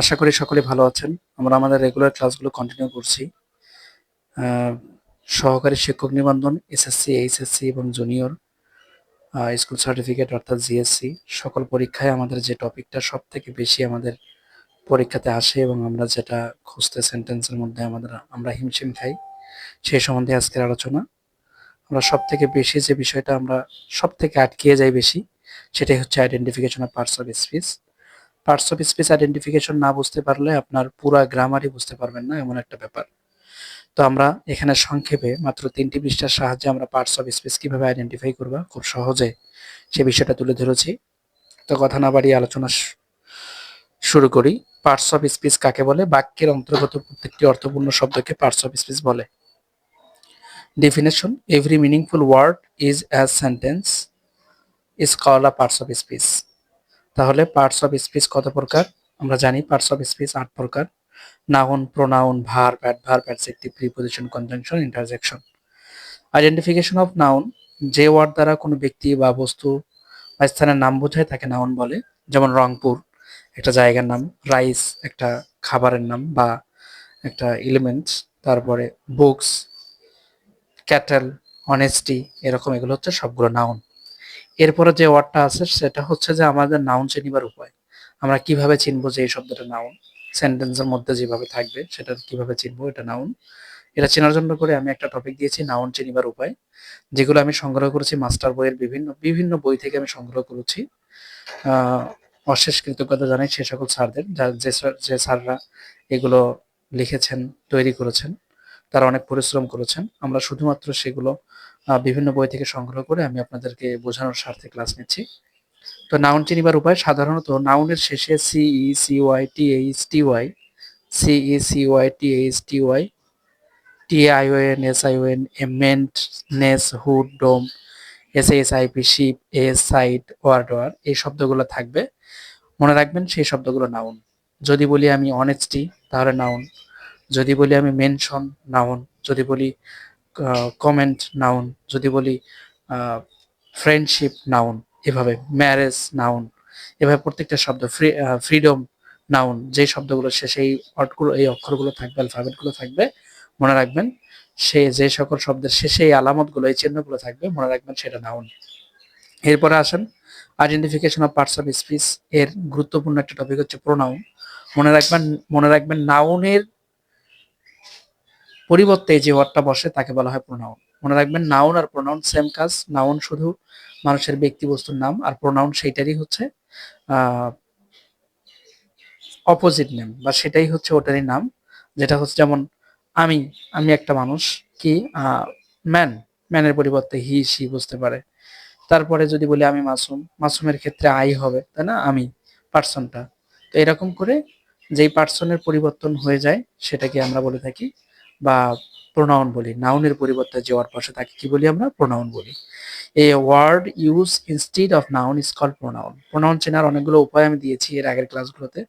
আশা করি সকলে ভালো আছেন। আমরা আমাদের রেগুলার ক্লাসগুলো কন্টিনিউ করছি। সহকারী শিক্ষক নিবন্ধন এসএসসি এইচএসসি এবং জুনিয়র স্কুল সার্টিফিকেট অর্থাৎ জিএসসি সকল পরীক্ষায় আমাদের যে টপিকটা সব থেকে বেশি আমাদের পরীক্ষাতে আসে এবং আমরা যেটা খুঁজতে সেন্টেন্সের মধ্যে আমাদের, আমরা হিমশিম খাই, সেই সম্বন্ধে আজকের আলোচনা। আমরা সব থেকে বেশি যে বিষয়টা আমরা সব থেকে আটকিয়ে যাই বেশি, সেটাই হচ্ছে identification of parts of speech parts of speech identification না বুঝতে পারলে আপনার পুরা গ্রামারই বুঝতে পারবেন না, এমন একটা ব্যাপার। তো আমরা এখানে সংক্ষেপে মাত্র তিনটি পৃষ্ঠার সাহায্যে আমরা পার্টস অফ স্পিচ কীভাবে আইডেন্টিফাই করবা, খুব সহজে সে বিষয়টা তুলে ধরেছি। তো কথা না বাড়িয়ে আলোচনা শুরু করি। পার্টস অফ স্পিচ কাকে বলে? বাক্যের অন্তর্গত প্রত্যেকটি অর্থপূর্ণ শব্দকে পার্টস অফ স্পিচ বলে। Definition every meaningful word is as sentence is call a parts of speech তাহলে পার্টস অফ স্পিচ কত প্রকার? আমরা জানি পার্টস অফ স্পিচ আট প্রকার। Noun pronoun verb Pat adverb adjective preposition conjunction interjection identification of noun যে word দ্বারা কোনো ব্যক্তি বা বস্তু বা স্থানের নাম বোঝায় তাকে নাউন বলে, যেমন রংপুর, একটা জায়গার নাম রাইস একটা খাবারের নাম বা একটা এলিমেন্টস তারপরে বুকস ক্যাটেল অনেস্টি এরকম এগুলো হচ্ছে সবগুলো নাউন এরপরে যে ওয়ার্ডটা আছে, সেটা হচ্ছে যে আমাদের নাউন চিনিবার উপায়। আমরা কীভাবে চিনবো যে এই শব্দটা নাউন সেন্টেন্সের মধ্যে যেভাবে থাকবে, সেটা কীভাবে চিনবো এটা নাউন এটা চেনার জন্য করে আমি একটা টপিক দিয়েছি নাউন চিনিবার উপায়, যেগুলো আমি সংগ্রহ করেছি মাস্টার বইয়ের বিভিন্ন বিভিন্ন বই থেকে আমি সংগ্রহ করেছি। অশেষ কৃতজ্ঞতা জানাই সে সকল স্যারদের, যা- যে স্যার- যে স্যাররা এগুলো লিখেছেন, তৈরি করেছেন। তারা অনেক পরিশ্রম করেছেন। আমরা শুধুমাত্র সেগুলো বিভিন্ন বই থেকে সংগ্রহ করে আমি আপনাদেরকে বোঝানোর স্বার্থে ক্লাস নিচ্ছি। তো নাউন চিনিবার উপায়, সাধারণত নাউনের শেষে সিই C Y T H T Y সিই C Y T H T Y T I O N S I O N ment ness hood dom S S I P ship S site ward war এই শব্দগুলো থাকবে। মনে রাখবেন সেই শব্দগুলো noun যদি বলি আমি অনেস্টি তাহলে নাউন যদি বলি আমি মেনশন নাউন যদি বলি কমেন্ট নাউন যদি বলি ফ্রেন্ডশিপ নাউন এভাবে ম্যারেজ নাউন এভাবে প্রত্যেকটা শব্দ ফ্রি ফ্রিডম নাউন যে শব্দগুলো শেষে এই অর্ডগুলো এই অক্ষরগুলো থাকবে অ্যালফাবেটগুলো থাকবে, মনে রাখবেন, সে, যে সকল শব্দের শেষে এই আলামতগুলো, এই চিহ্নগুলো থাকবে, মনে রাখবেন সেটা নাউন এরপরে আসেন identification of parts of speech এর গুরুত্বপূর্ণ একটা টপিক হচ্ছে প্রোনাউন মনে রাখবেন মনে রাখবেন নাউনের পরিবর্তে যে ওয়ার্ডটা বসে, তাকে বলা হয় প্রোনাউন মনে রাখবেন নাউন আর প্রোনাউন সেম কাজ। নাউন শুধু মানুষের ব্যক্তি বস্তুর নাম, আর প্রোনাউন সেইটারই হচ্ছে অপোজিট নেম বা সেটাই হচ্ছে ওটারই নাম। যেটা হচ্ছে যেমন, আমি আমি একটা মানুষ, কি ম্যান ম্যানের পরিবর্তে হি সি বুঝতে পারে। তারপরে যদি বলি আমি মাসুম, মাসুমের ক্ষেত্রে আই হবে, তাই না? আমি পার্সনটা তো এরকম করে যেই পার্সনের পরিবর্তন হয়ে যায়, সেটাকে আমরা বলে থাকি বা প্রোনাউন বলি নাউনের পরিবর্তে যে ওয়ার্ড বসে তাকে কি বলি আমরা? প্রোনাউন বলি। A word use instead of noun is call pronoun pronoun চেনার অনেকগুলো উপায় আমি দিয়েছি এর আগের ক্লাসগুলোতে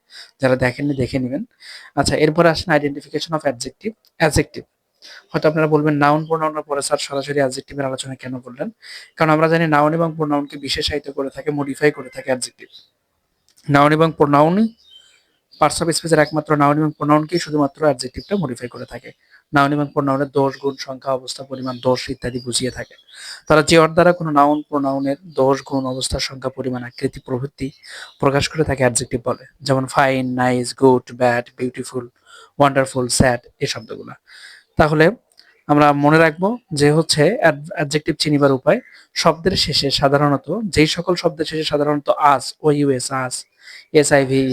যারা দেখেননি, দেখে নেবেন। আচ্ছা এরপর আসেন আইডেন্টিফিকেশন অফ অ্যাডজেক্টিভ অ্যাডজেক্টিভ হয়তো আপনারা বলবেন নাউন প্রোনাউনের পরে স্যার সরাসরি অ্যাডজেক্টিভের আলোচনা কেন করলেন? কারণ আমরা জানি নাউন এবং প্রোনাউনকে বিশেষায়িত করে থাকে মডিফাই করে থাকে অ্যাডজেক্টিভ নাউন এবং প্রোনাউনই পার্টস অফ স্পিচের একমাত্র নাউন এবং প্রোনাউনকেই শুধুমাত্র অ্যাডজেক্টিভটা মডিফাই করে থাকে। নাউন এবং প্রোনাউনের দোষ গুণ সংখ্যা, অবস্থা, পরিমাণ দোষ ইত্যাদি বুঝিয়ে থাকে। তারা যে অর্থ দ্বারা কোনো নাউন, প্রোনাউনের দোষ গুণ অবস্থা, সংখ্যা, পরিমাণ, আকৃতি, প্রভৃতি প্রকাশ করে থাকে অ্যাডজেক্টিভ বলে। যেমন fine nice good bad beautiful wonderful sad এই শব্দগুলো। তাহলে আমরা মনে রাখব যে হচ্ছে অ্যাডজেক্টিভ চিনিবার উপায় শব্দের শেষে সাধারণত যেই সকল শব্দের শেষে সাধারণত ous O U S ous S I V E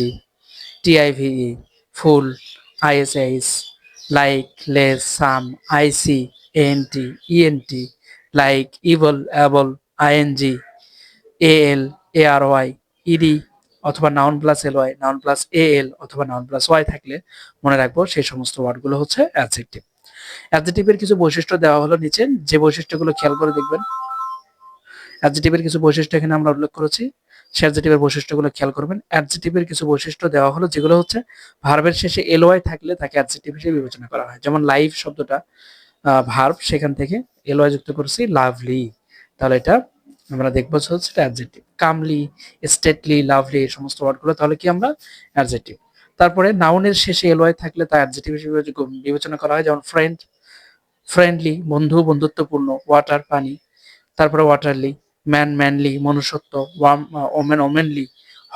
T I V E ful I S H like less some I C A N T E N T like ible able I N G A L A R Y E D অথবা noun plus L Y noun plus A L অথবা noun plus Y থাকলে মনে রাখব সেই সমস্ত ওয়ার্ডগুলো হচ্ছে adjective অ্যাডজেক্টিভের কিছু বৈশিষ্ট্য দেওয়া হলো নিচে, যে বৈশিষ্ট্যগুলো খেয়াল করে দেখবেন। অ্যাডজেক্টিভের কিছু বৈশিষ্ট্য এখানে আমরা উল্লেখ করেছি। সে বৈশিষ্ট্যগুলো খেয়াল করবেন। অ্যাডজেক্টিভের কিছু বৈশিষ্ট্য দেওয়া হলো, যেগুলো হচ্ছে ভার্বের শেষে এলওয়াই থাকলে তাকে অ্যাডজেক্টিভ হিসেবে বিবেচনা করা হয়। যেমন লাইভ শব্দটা ভার্ব সেখান থেকে এলওয়াই যুক্ত করেছি লাভলি তাহলে এটা আমরা দেখব হচ্ছে এটা অ্যাডজেক্টিভ কামলি স্টেটলি লাভলি এই সমস্ত ওয়ার্ডগুলো তাহলে কি আমরা অ্যাডজেক্টিভ তারপরে নাউনের শেষে এলওয়াই থাকলে তা অ্যাডজেক্টিভ হিসেবে বিবেচ- বিবেচনা করা হয়। যেমন ফ্রেন্ড ফ্রেন্ডলি বন্ধু, বন্ধুত্বপূর্ণ ওয়াটার পানি। তারপরে ওয়াটারলি ম্যান ম্যানলি, মনুষ্যত্ব ওমেন ওমেনলি,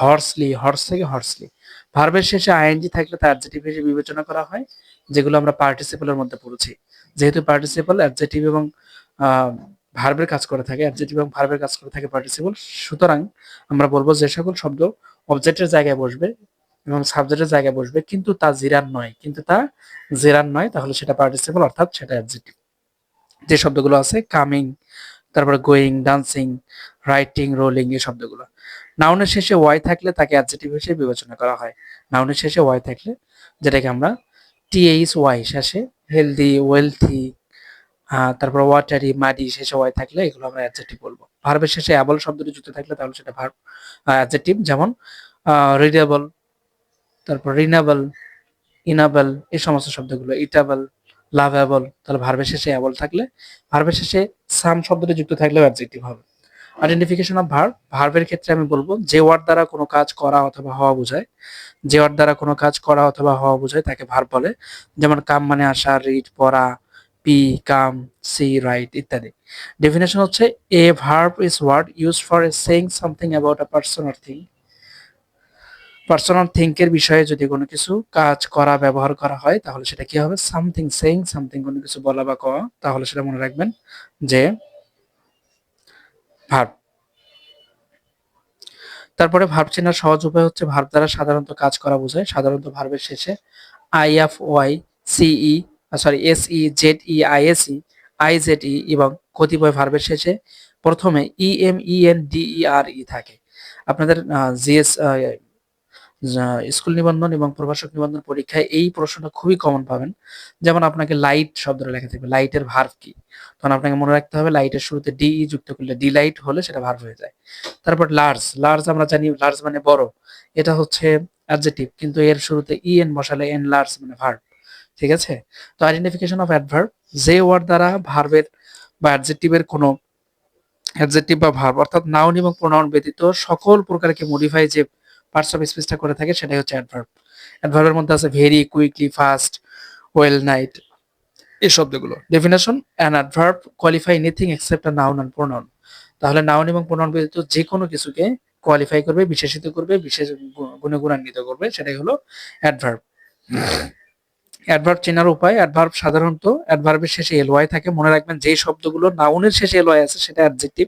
হর্সলি, হর্স থেকে হর্সলি। ভার্বের শেষে আইএনজি থাকলে তা অ্যাডজেক্টিভ হিসেবে বিবেচনা করা হয়, যেগুলো আমরা পার্টিসিপেলের মধ্যে পড়েছি। যেহেতু পার্টিসিপল অ্যাডজেক্টিভ এবং ভার্বের কাজ করে থাকে অ্যাডজেক্টিভ এবং ভার্বের কাজ করে থাকে পার্টিসিপল সুতরাং আমরা বলব যে সকল শব্দ অবজেক্টের জায়গায় বসবে এবং সাবজেক্টের জায়গায় বসবে, কিন্তু তা জিরান নয়। কিন্তু তা জেরান নয়, তাহলে সেটা পার্টিসিপল অর্থাৎ সেটা অ্যাডজেক্টিভ যে শব্দগুলো আছে কামিং তারপরে গোয়িং ডান্সিং রাইটিং রোলিং এই শব্দগুলো। নাউনের শেষে ওয়াই থাকলে তাকে অ্যাডজেক্টিভ হিসেবে বিবেচনা করা হয়। নাউনের শেষে ওয়াই থাকলে যেটাকে আমরা টিএইচ ওয়াই শেষে হেলদি ওয়েলথি তারপর ওয়াটারি মাডি শেষে ওয়াই থাকলে এগুলো আমরা অ্যাডজেক্টিভ বলব। ভার্বের শেষে অ্যাবল শব্দটি যুক্ত থাকলে তাহলে সেটা ভার্ব অ্যাডজেক্টিভ যেমন রিডেবল তারপর রিনাবল ইনাবল এই সমস্ত শব্দগুলো ইটাবল লাভেবল তাহলে ভার্বের শেষে অ্যাবল থাকলে ভার্বের শেষে সাম শব্দটি যুক্ত থাকলেও অ্যাডজেক্টিভ হবে। আইডেন্টিফিকেশন অফ ভার্ব ভার্বের ক্ষেত্রে আমি বলব, যে ওয়ার্ড দ্বারা কোনো কাজ করা অথবা হওয়া বোঝায়, যে ওয়ার্ড দ্বারা কোনো কাজ করা অথবা হওয়া বোঝায়, তাকে ভার্ব বলে। যেমন কাম মানে আসা রিড পড়া পি কাম সি রাইট ইত্যাদি। ডেফিনেশন হচ্ছে a verb is word use for a saying something about a person or thing personal থিঙ্কের বিষয়ে যদি কোনো কিছু কাজ করা, ব্যবহার করা হয়, তাহলে সেটা কি হবে? সামথিং সেইং সামথিং কোনো কিছু বলা বা কওয়া, তাহলে সেটা মনে রাখবেন যে ভার্ব তারপরে ভার্ব চেনার সহজ উপায় হচ্ছে ভার্ব দ্বারা সাধারণত কাজ করা বোঝায়। সাধারণত ভার্বের শেষে আই এফ ওয়াই সিই sorry S E Z E I S E I Z E এবং কতিপয় ভার্বের শেষে প্রথমে E M E N D E R E থাকে। আপনাদের জিএস স্কুল নিবন্ধন এবং প্রভাষক নিবন্ধন পরীক্ষায় এই প্রশ্নটা খুবই কমন পাবেন। যেমন আপনাকে লাইট শব্দটা লেখা থাকবে লাইটের ভার্ভ কি? তখন আপনাকে মনে রাখতে হবে লাইটের শুরুতে ডি যুক্ত করলে ডি লাইট হলে সেটা ভার্ভ হয়ে যায়। তারপর লার্জ লার্জ আমরা জানি লার্জ মানে বড়। এটা হচ্ছে অ্যাডজেক্টিভ কিন্তু এর শুরুতে ই এন বসালে এন লার্জ মানে ভার্ব ঠিক আছে? তো আইডেন্টিফিকেশন অফ অ্যাডভার্ব যে ওয়ার্ড দ্বারা ভার্বের বা অ্যাডজেক্টিভের কোনো অ্যাডজেক্টিভ বা ভার্ব অর্থাৎ নাউন এবং প্রোনাউন ব্যতীত সকল প্রকারকে মডিফাই যে পার্টস অফ স্পিচটা করে থাকে সেটাই হচ্ছে অ্যাডভার্ব অ্যাডভার্বের মধ্যে আছে very quickly fast well night এই শব্দগুলো। Definition an adverb qualify anything except a noun and pronoun তাহলে নাউন এবং প্রোনাউন ব্যতীত যে কোনো কিছুকে কোয়ালিফাই করবে বিশেষিত করবে বিশেষ গুণে গুণান্বিত করবে সেটাই হলো অ্যাডভার্ব অ্যাডভার্ব চেনার উপায় অ্যাডভার্ব সাধারণত অ্যাডভার্বের শেষে এলওয়াই থাকে। মনে রাখবেন যে শব্দগুলো নাউনের শেষে এলওয়াই আছে সেটা অ্যাডজেক্টিভ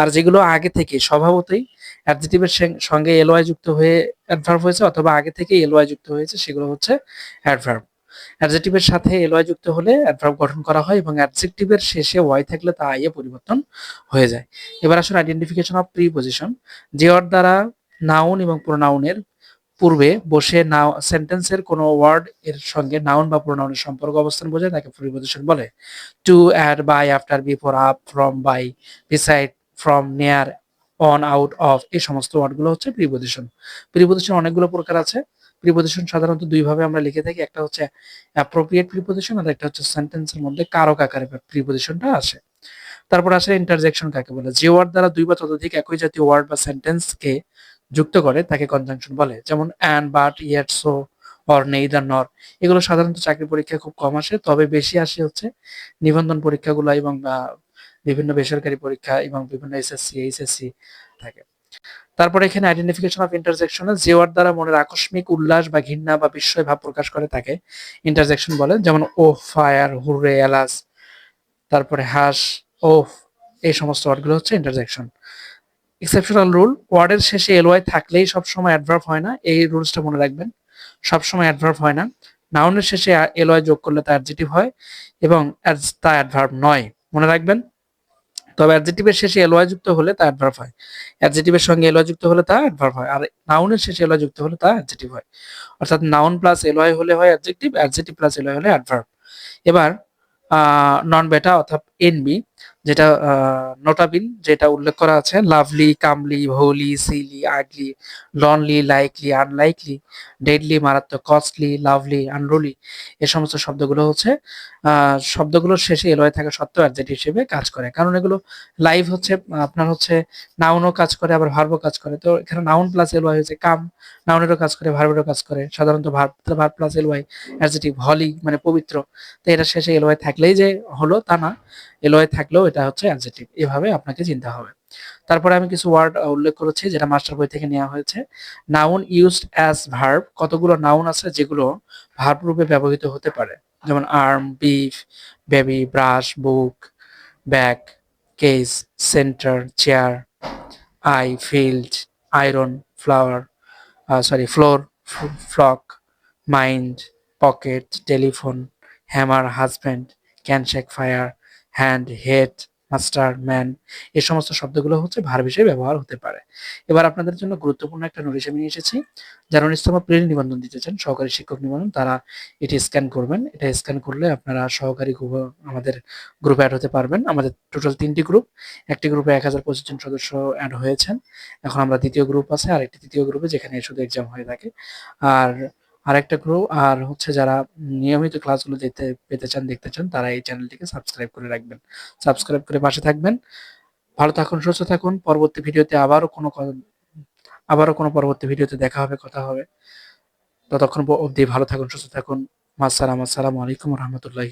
আর যেগুলো আগে থেকে স্বভাবতই অ্যাডজেক্টিভের সঙ্গে এলওয়াই যুক্ত হয়ে অ্যাডভার্ব হয়েছে অথবা আগে থেকে এলওয়াই যুক্ত হয়েছে, সেগুলো হচ্ছে অ্যাডভার্ব অ্যাডজেক্টিভের সাথে এলওয়াই যুক্ত হলে অ্যাডভার্ব গঠন করা হয় এবং অ্যাডজেক্টিভের শেষে ওয়াই থাকলে তা আইয়ে পরিবর্তন হয়ে যায়। এবার আসলে আইডেন্টিফিকেশন অফ প্রিপোজিশন যে ওয়ার্ড দ্বারা নাউন এবং প্রোনাউনের পূর্বে বসে নাও সেন্টেন্সের কোনো ওয়ার্ড এর সঙ্গে নাউন বা প্রোনাউনের সম্পর্ক অবস্থান বোঝায়, তাকে প্রিপোজিশন বলে। To at by after before up from by beside from near on out of এই সমস্ত ওয়ার্ডগুলো হচ্ছে প্রিপোজিশন প্রিপোজিশন অনেকগুলো প্রকার আছে। প্রিপোজিশন সাধারণত দুইভাবে আমরা লিখে থাকি। একটা হচ্ছে অ্যাপ্রোপ্রিয়েট প্রিপোজিশন আর একটা হচ্ছে সেন্টেন্সের মধ্যে কারক আকারে প্রিপোজিশনটা আসে। তারপর আসে ইন্টারজেকশন কাকে বলে? যে ওয়ার্ড দ্বারা দুই বা ততোধিক একই জাতীয় ওয়ার্ড বা সেন্টেন্সকে যুক্ত করে, তাকে কনজাংশন বলে। যেমন and but yet so or neither nor এগুলো সাধারণত চাকরি পরীক্ষায় খুব কম আসে। তবে বেশি আসে হচ্ছে নিবন্ধন পরীক্ষাগুলো এবং বিভিন্ন বেসরকারি পরীক্ষা এবং বিভিন্ন এসএসসি এইচএসসি থাকে। তারপরে এখানে আইডেন্টিফিকেশন অফ ইন্টারজেকশনে যে ওয়ার্ড দ্বারা মনের আকস্মিক উল্লাস বা ঘৃণা বা বিস্ময় ভাব প্রকাশ করে তাকে ইন্টারজেকশন বলে। যেমন ও ফায়ার হুররে এলাস তারপরে হাস ওফ এই সমস্ত ওয়ার্ডগুলো হচ্ছে ইন্টারজেকশন এক্সেপশনাল রুল ওয়ার্ডের শেষে এলওয়াই থাকলেই সবসময় অ্যাডভার্ব হয় না, এই রুলসটা মনে রাখবেন। সবসময় অ্যাডভার্ব হয় না। নাউনের শেষে এলওয়াই যোগ করলে তা অ্যাডজেটিভ হয় এবং তা অ্যাডভার্ব নয়। মনে রাখবেন? তবে অ্যাডজেটিভের শেষে এলওয়াই যুক্ত হলে তা অ্যাডভার্ব হয়। অ্যাডজেটিভের সঙ্গে এলওয়াই যুক্ত হলে তা অ্যাডভার্ব হয়। আর নাউনের শেষে এলওয়াই যুক্ত হলে তা অ্যাডজেটিভ হয়। অর্থাৎ নাউন প্লাস এলওয়াই হলে হয় অ্যাডজেক্টিভ অ্যাডজেক্টিভ প্লাস এলওয়াই হলে অ্যাডভার্ব এবার নন বেটা অর্থাৎ এনবি যেটা নোটাবিল যেটা উল্লেখ করা আছে lovely comely holy silly ugly lonely likely unlikely deadly মারাত্মক কস্টলি লাভলি আনরোলি এ সমস্ত শব্দগুলো হচ্ছে শব্দগুলোর শেষে এলওয়াই থাকা সত্ত্বেও অ্যাডজেক্টিভ হিসেবে কাজ করে। কারণ এগুলো লাইভ হচ্ছে, আপনার হচ্ছে নাউনও কাজ করে, আবার ভার্বও কাজ করে। তো এখানে নাউন প্লাস এলওয়াই হচ্ছে কাম নাউনেরও কাজ করে ভার্বেরও কাজ করে। সাধারণত verb verb plus L Y adjective holy মানে পবিত্র। তো এটা শেষে এলওয়াই থাকলেই যে হলো তা না। এলওয়াই থাকলেও এটা হচ্ছে অ্যাডজেক্টিভ এভাবে আপনাকে চিনতে হবে। তারপরে আমি কিছু ওয়ার্ড উল্লেখ করেছি যেটা মাস্টার বই থেকে নেওয়া হয়েছে। নাউন ইউজড অ্যাজ ভার্ব কতগুলো নাউন আছে যেগুলো ভার্ব রূপে ব্যবহৃত হতে পারে? যেমন arm beef baby brush book bag case centre chair eye field iron flower sorry floor flock mind pocket telephone hammer husband ক্যানশেক fire hand head master man এই সমস্ত শব্দগুলো হচ্ছে ভার্ব হিসেবে ব্যবহার হতে পারে। এবার আপনাদের জন্য গুরুত্বপূর্ণ একটা নোটিশ আমি নিয়ে এসেছি। যারা উনিশতম প্রেরী নিবন্ধন দিতে চান, সহকারী শিক্ষক নিবন্ধন, তারা এটি স্ক্যান করবেন। এটা স্ক্যান করলে আপনারা সহকারী আমাদের গ্রুপে অ্যাড হতে পারবেন। আমাদের টোটাল তিনটি গ্রুপ একটি গ্রুপে এক হাজার পঁচিশ জন সদস্য অ্যাড হয়েছেন। এখন আমরা দ্বিতীয় গ্রুপ আছে আর একটি তৃতীয় গ্রুপে যেখানে শুধু এক্সাম হয়ে থাকে। আর আরেকটা গ্রুপ আর হচ্ছে যারা নিয়মিত ক্লাসগুলো দেখতে পেতে চান, দেখতে চান, তারা এই চ্যানেলটিকে সাবস্ক্রাইব করে রাখবেন। সাবস্ক্রাইব করে পাশে থাকবেন। ভালো থাকুন, সুস্থ থাকুন। পরবর্তী ভিডিওতে আবারও কোনো আবারও কোনো পরবর্তী ভিডিওতে দেখা হবে, কথা হবে। ততক্ষণ অবধি ভালো থাকুন, সুস্থ থাকুন। মাসালাম আসসালামু আলাইকুম রহমতুল্লাহ।